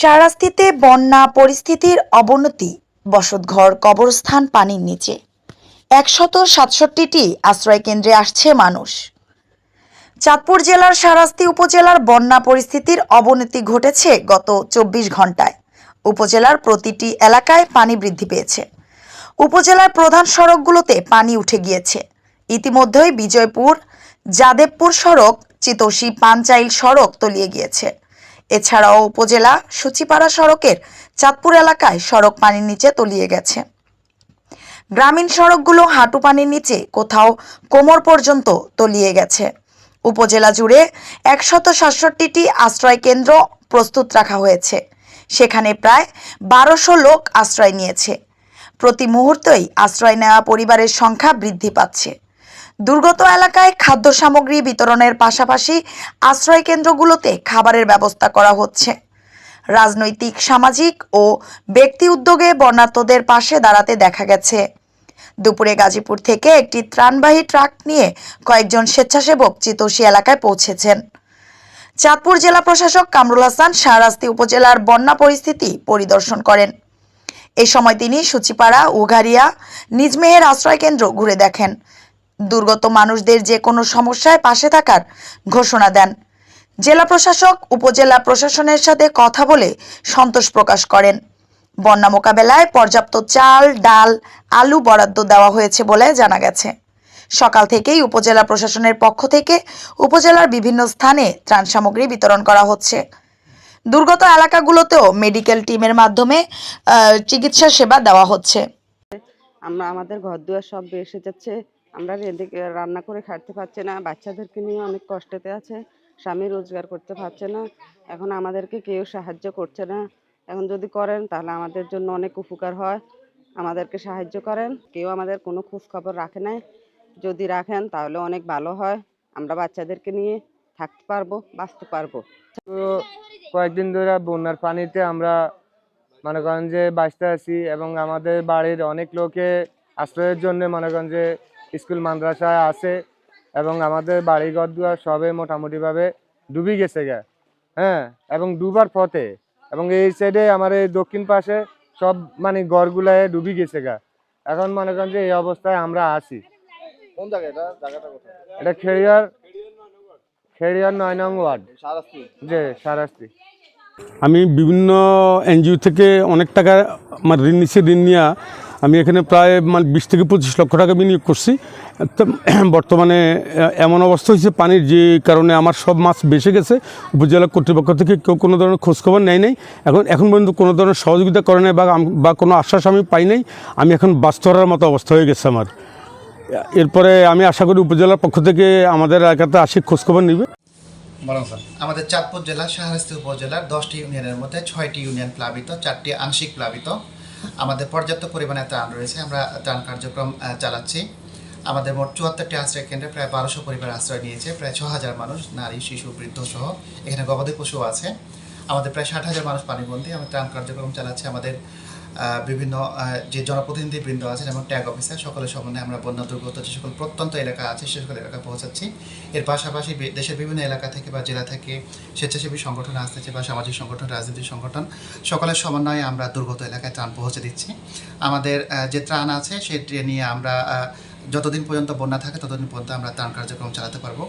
সারাস্তিতে বন্যা পরিস্থিতির অবনতি, বসতঘর, কবরস্থান, পানির নিচে। একশত সাতষট্টিটি আশ্রয় কেন্দ্রে আসছে মানুষ। চাঁদপুর জেলার সারাস্তি উপজেলার বন্যা পরিস্থিতির অবনতি ঘটেছে গত চব্বিশ ঘন্টায় উপজেলার প্রতিটি এলাকায় পানি বৃদ্ধি পেয়েছে। উপজেলার প্রধান সড়কগুলোতে পানি উঠে গিয়েছে। ইতিমধ্যেই বিজয়পুর, যাদবপুর সড়ক, চিতোষী পাঞ্চাইল সড়ক তলিয়ে গিয়েছে। এছাড়াও উপজেলা সূচিপাড়া সড়কের চাঁদপুর এলাকায় সড়ক পানির নিচে তলিয়ে গেছে। গ্রামীণ সড়কগুলো হাঁটু পানির নিচে কোথাও কোমর পর্যন্ত তলিয়ে গেছে। উপজেলা জুড়ে একশত সাতষট্টিটি আশ্রয় কেন্দ্র প্রস্তুত রাখা হয়েছে। সেখানে প্রায় বারোশো লোক আশ্রয় নিয়েছে। প্রতি মুহূর্তেই আশ্রয় নেওয়া পরিবারের সংখ্যা বৃদ্ধি পাচ্ছে। দুর্গত এলাকায় খাদ্য সামগ্রী বিতরণের পাশাপাশি আশ্রয় কেন্দ্রগুলোতে খাবারের ব্যবস্থা করা হচ্ছে। রাজনৈতিক, সামাজিক ও ব্যক্তি উদ্যোগে বন্যার্তদের পাশে দাঁড়াতে দেখা গেছে। দুপুরে গাজীপুর থেকে একটি ত্রাণবাহী ট্রাক নিয়ে কয়েকজন স্বেচ্ছাসেবক চিতোষী এলাকায় পৌঁছেছেন। চাঁদপুর জেলা প্রশাসক কামরুল হাসান শাহরাস্তি উপজেলার বন্যা পরিস্থিতি পরিদর্শন করেন। এ সময় তিনি সূচিপাড়া উঘারিয়া নিজমেহের আশ্রয়কেন্দ্র ঘুরে দেখেন। দুর্গত মানুষদের যে কোনো সমস্যায় পাশে থাকার ঘোষণা দেন। জেলা প্রশাসক, উপজেলা প্রশাসনের সাথে কথা বলে সন্তোষ প্রকাশ করেন। বন্যা মোকাবেলায় পর্যাপ্ত চাল, ডাল, আলু বরাদ্দ দেওয়া হয়েছে বলে জানা গেছে। সকাল থেকেই উপজেলা প্রশাসনের পক্ষ থেকে উপজেলার বিভিন্ন স্থানে ত্রাণ সামগ্রী বিতরণ করা হচ্ছে। দুর্গত এলাকাগুলোতেও মেডিকেল টিমের মাধ্যমে চিকিৎসা সেবা দেওয়া হচ্ছে। আমরা, আমাদের ঘর দুয়ার সব এসে যাচ্ছে। আমরা এদিকে রান্না করে খাইতে পারছি না, বাচ্চাদেরকে নিয়ে অনেক কষ্টেতে আছে, স্বামী রোজগার করতে পারছে না, এখন আমাদেরকে কেউ সাহায্য করছে না, এখন যদি করেন তাহলে আমাদের জন্য অনেক উপকার হয়, আমাদেরকে সাহায্য করেন, কেউ আমাদের কোনো খোঁজ খবর রাখে না যদি রাখেন তাহলে অনেক ভালো হয়, আমরা বাচ্চাদেরকে নিয়ে থাকতে পারব, বাঁচতে পারব। তো কয়েকদিন ধরে বন্যার পানিতে আমরা মনে করেন যে বাঁচতে আছি এবং আমাদের বাড়ির অনেক লোকে আশ্রয়ের জন্য মনে করেন যে স্কুল মাদ্রাসায় আছে এবং আমাদের বাড়ি ঘর দুয়ার সবে মোটামুটিভাবে ডুবি গেছে গা। হ্যাঁ এবং ডুবার পথে। এবং এই সাইডে আমার এই দক্ষিণ পাশে সব মানে ঘরগুলায় ডুবি গেছে গা। এখন মনে করেন যে এই অবস্থায় আমরা আছি। কোন জায়গা এটা? জায়গাটা কোথায়? এটা খেড়িয়ার খেড়িয়ার নয় নং ওয়ার্ড। যে সারাস্তি আমি বিভিন্ন এনজিও থেকে অনেক টাকা আমার ঋণ নিচ্ছি ঋণ নিয়ে আমি এখানে প্রায় মানে বিশ থেকে পঁচিশ লক্ষ টাকা বিনিয়োগ করছি। বর্তমানে এমন অবস্থা হয়েছে পানির যে কারণে আমার সব মাছ বেসে গেছে। উপজেলা কর্তৃপক্ষ থেকে কেউ কোনো ধরনের খোঁজখবর নেয় নাই। এখন এখন পর্যন্ত কোনো ধরনের সহযোগিতা করে নাই বা বা কোনো আশ্বাস আমি পাই নাই। আমি এখন বাস্তরার মতো অবস্থা হয়ে গেছে আমার। এরপরে আমি আশা করি উপজেলার পক্ষ থেকে আমাদের এলাকাতে আসি, খোঁজখবর নিবে। আমাদের চাঁদপুর জেলা, শাহরাস্তি উপজেলার দশটি ইউনিয়নের মধ্যে ছয়টি ইউনিয়ন প্লাবিত, চারটি আংশিক প্লাবিত। আমাদের পর্যাপ্ত পরিমাণে ত্রাণ রয়েছে। আমরা ত্রাণ কার্যক্রম চালাচ্ছি। আমাদের মোট চুয়াত্তরটি আশ্রয় কেন্দ্রে প্রায় বারোশো পরিবার আশ্রয় নিয়েছে। প্রায় ছ হাজার মানুষ, নারী, শিশু বৃদ্ধ সহ এখানে গবাদি পশু আছে। আমাদের প্রায় ষাট হাজার মানুষ পানিবন্দী। আমরা ত্রাণ কার্যক্রম চালাচ্ছি। আমাদের বিভিন্ন যে জনপ্রতিনিধি বৃন্দ আছে যেমন ট্যাগ অফিসার সকলের সম্বন্ধে আমরা বন্যা দুর্গত যে সকল প্রত্যন্ত এলাকা আছে, সে সকল এলাকায় পৌঁছাচ্ছি। এর পাশাপাশি দেশের বিভিন্ন এলাকা থেকে বা জেলা থেকে স্বেচ্ছাসেবী সংগঠন আসতেছে বা সামাজিক সংগঠন, রাজনৈতিক সংগঠন, সকলের সমন্বয়ে আমরা দুর্গত এলাকায় ত্রাণ পৌঁছে দিচ্ছি। আমাদের যে ত্রাণ আছে, সেটি নিয়ে আমরা যতদিন পর্যন্ত বন্যা থাকে, ততদিন পর্যন্ত আমরা ত্রাণ কার্যক্রম চালাতে পারব।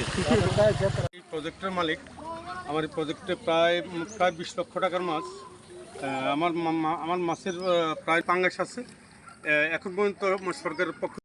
এই প্রজেক্টের মালিক, আমার এই প্রজেক্টে প্রায় প্রায় বিশ লক্ষ টাকার মাছ। আমার আমার মাছের প্রায় পাঙ্গাস আছে। এখন পর্যন্ত সরকারের পক্ষ